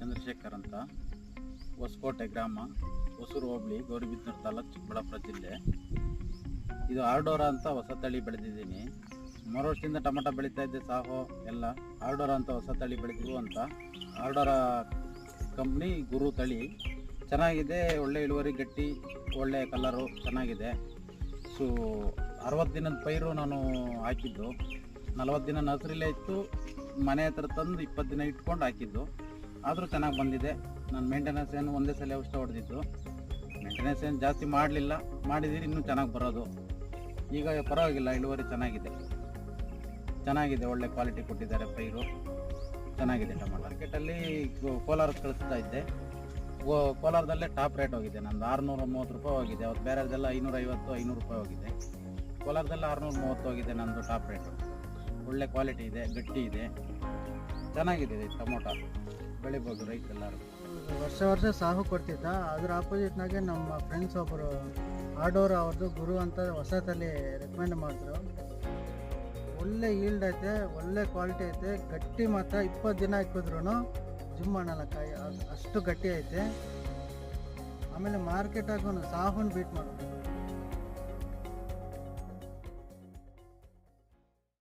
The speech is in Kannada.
ಚಂದ್ರಶೇಖರ್ ಅಂತ ಹೊಸಕೋಟೆ ಗ್ರಾಮ, ಹೊಸೂರು ಹೋಬಳಿ, ಗೌರಿಬಿದ್ನೂರು ತಾಲೂಕು, ಚಿಕ್ಕಬಳ್ಳಾಪುರ ಜಿಲ್ಲೆ. ಇದು ಆರ್ಡೋರ ಅಂತ ಹೊಸ ತಳಿ ಬೆಳೆದಿದ್ದೀನಿ. ಸುಮಾರು ವರ್ಷದಿಂದ ಟೊಮೆಟೊ ಬೆಳೀತಾ ಇದ್ದೆ, ಸಾಹೋ, ಎಲ್ಲ. ಆರ್ಡೋರ ಅಂತ ಹೊಸ ತಳಿ ಬೆಳೆದಿವು ಅಂತ. ಆರ್ಡೋರ ಕಂಪ್ನಿ ಗುರು ತಳಿ. ಚೆನ್ನಾಗಿದೆ, ಒಳ್ಳೆ ಇಳುವರಿ ಗಟ್ಟಿ, ಒಳ್ಳೆ ಕಲರು, ಚೆನ್ನಾಗಿದೆ. ಸೊ, ಅರವತ್ತು ದಿನದ ಪೈರು ನಾನು ಹಾಕಿದ್ದು. ನಲವತ್ತು ದಿನ ನರ್ಸರಿಲೇ ಇತ್ತು. ಮನೆ ಹತ್ರ ತಂದು ಇಪ್ಪತ್ತು ದಿನ ಇಟ್ಕೊಂಡು ಹಾಕಿದ್ದು. ಆದರೂ ಚೆನ್ನಾಗಿ ಬಂದಿದೆ. ನಾನು ಮೇಂಟೆನೆನ್ಸ್ ಏನು ಒಂದೇ ಸಲ ಔಷಧ ಹೊಡೆದಿದ್ದು. ಮೇಂಟೆನೆನ್ಸ್ ಏನು ಜಾಸ್ತಿ ಮಾಡಲಿಲ್ಲ. ಮಾಡಿದ್ದೀರಿ ಇನ್ನೂ ಚೆನ್ನಾಗಿ ಬರೋದು. ಈಗ ಪರವಾಗಿಲ್ಲ, ಇಳುವರಿ ಚೆನ್ನಾಗಿದೆ. ಚೆನ್ನಾಗಿದೆ, ಒಳ್ಳೆ ಕ್ವಾಲಿಟಿ ಕೊಟ್ಟಿದ್ದಾರೆ ಪೈರು. ಚೆನ್ನಾಗಿದೆ ಟೊಮಾಟೊ ಮಾರ್ಕೆಟಲ್ಲಿ ಕೋಲಾರ ಕಳಿಸ್ತಾ ಇದ್ದೆ. ಕೋಲಾರದಲ್ಲೇ ಟಾಪ್ ರೇಟ್ ಹೋಗಿದೆ. ನಂದು ಆರುನೂರ ಮೂವತ್ತು ರೂಪಾಯಿ ಹೋಗಿದೆ. ಅವತ್ತು ಬೇರೆದೆಲ್ಲ ಐನೂರ ಐವತ್ತು ಐನೂರು ರೂಪಾಯಿ ಹೋಗಿದೆ. ಕೋಲಾರದಲ್ಲಿ ಆರುನೂರ ಮೂವತ್ತು ಹೋಗಿದೆ ನಂದು ಟಾಪ್ ರೇಟು ಒಳ್ಳೆ ಕ್ವಾಲಿಟಿ ಇದೆ, ಗಟ್ಟಿ ಇದೆ. ಚೆನ್ನಾಗಿದೆ ಟೊಮೊಟೊ, ಬೆಳಿಬೋದು ಎಲ್ಲರೂ ವರ್ಷ ವರ್ಷ ಸಾಹು ಕೊಡ್ತಿದ್ದ ಅದ್ರ ಆಪೋಸಿಟ್ನಾಗೆ ನಮ್ಮ ಫ್ರೆಂಡ್ಸ್ ಒಬ್ಬರು ಆಡೋರು ಅವ್ರದ್ದು ಗುರು ಅಂತ ಹೊಸತಲ್ಲಿ ರೆಕಮೆಂಡ್ ಮಾಡಿದ್ರು. ಒಳ್ಳೆ ಈಲ್ಡ್ ಐತೆ, ಒಳ್ಳೆ ಕ್ವಾಲಿಟಿ ಐತೆ, ಗಟ್ಟಿ ಮಾತ್ರ ಇಪ್ಪತ್ತು ದಿನ ಇಕ್ಕಿದ್ರು ಜಿಮ್ ಮಾಡಲ್ಲ ಕಾಯಿ ಅಷ್ಟು ಗಟ್ಟಿ ಐತೆ. ಆಮೇಲೆ ಮಾರ್ಕೆಟಾಗೂ ಸಾಹುನ್ ಬೀಟ್ ಮಾಡೋದು